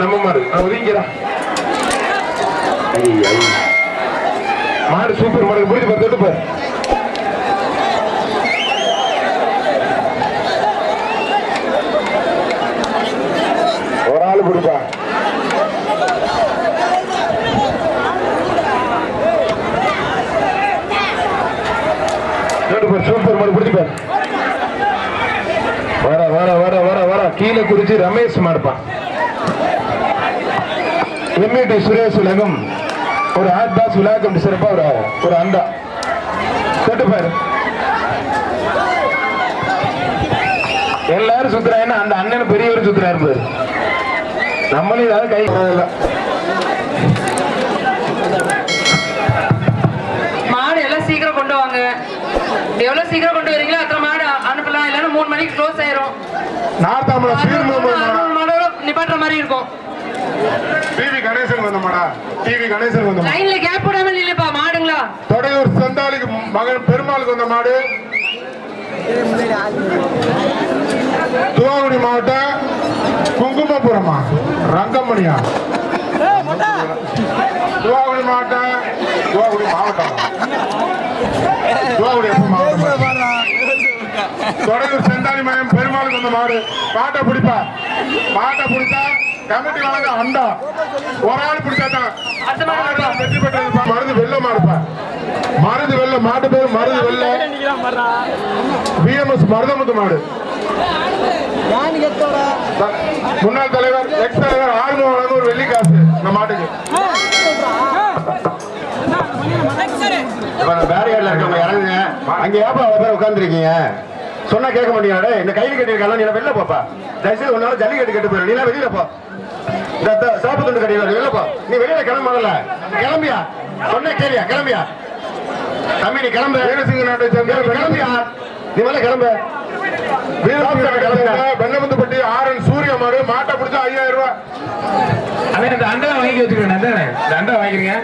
நம்ம மாடு. நான் மாடு சூப்பர் மாடு. புரிஞ்சு பார்த்து தொட்டு பாரு. ஒரு ஆள் கொடுப்பா. சூப்பர் மாடு. பிடிச்சு பாரு. வர வர வர வர வர கீழே குறிச்சு ரமேஷ் மாடுப்பான் எம்இடி சுரேஷ் உலகம் ஒரு ஹாட் பாஸ் உலகம் சிறப்பா ஒரு ஒரு அண்டா. தொட்டு பாரு. எல்லாரும் சுத்துறாங்கன்னா அந்த அண்ணன் பெரியவர் சுத்துறாரு பாரு. நம்மளும் ஏதாவது கை மாடு எல்லாம் சீக்கிரம் கொண்டு வாங்க. எவ்வளவு சீக்கிரம் கொண்டு வரீங்களோ அத்தனை மாடு அனுப்பலாம். இல்லைன்னா மூணு மணிக்கு க்ளோஸ் ஆயிரும். மாடு நிப்பாட்டுற மாதிரி இருக்கும். டிவி கணேசன் வந்தமாடா டிவி கணேசன் வந்த லைன்ல கேப் போடாம இல்லப்பா மாடுங்களா? தொடையூர் சந்தாலிக்கு மகன் பெருமாளுக்கு வந்த மாடு. தூவாங்குடி மாவட்டம் குங்குமபுரமா? ரங்கமணியா? தூவாங்குடி மாவட்டம் தூவாங்குடி மாவட்டம். எப்ப மாவட்டம்? தொடையூர் செந்தாலி மயம் பெருமாளுக்கு வந்த மாடு. மாட்டை பிடிப்பா. மாட்டை பிடிச்சா கமிட்டி வழங்க அண்டா ஒரு ஆள் பிடிச்சா தான் அடுத்த மாடு மாடு வெற்றி பெற்றது மருந்து வெள்ள மாடுப்பா மருந்து வெள்ள மாட்டு பேர் மருந்து வெள்ள பிஎம்எஸ் மருதமுத்து மாடு முன்னாள் தலைவர் எக்ஸ் தலைவர் ஆறுமுகம் வழங்க ஒரு வெள்ளி காசு இந்த மாட்டுக்கு பேரியர்ல இருக்கவங்க இறங்குங்க அங்க ஏப்பா பேர் உட்கார்ந்துருக்கீங்க சொன்னா கேட்க மாட்டீங்களா இந்த கைது கட்டிருக்காங்க நீ வெளில போப்பா? தயவுசெய்து உன்னால ஜல்லிக்கட்டு கட்டு போயிரு. நீ வெளியில போ. இந்த சாப்பு துண்டு கட்டிடுவா வெளில போ. நீ வெளியில கிளம்பல கிளம்பியா? சொன்ன கேளியா கிளம்பியா? தம்பி நீ கிளம்பு. வீரசிங்க நாட்டை சேர்ந்த நீ கிளம்பியா? நீ மேல கிளம்பு. வீரசிங்க நாட்டை சேர்ந்த வெள்ளமுத்துப்பட்டி ஆர் என் சூரிய மாடு மாட்டை பிடிச்சா ஐயாயிரம் ரூபாய். அண்ணா இந்த அண்டா வாங்கி வச்சுக்கிறேன். இந்த அண்டா வாங்கிக்கிறீங்க?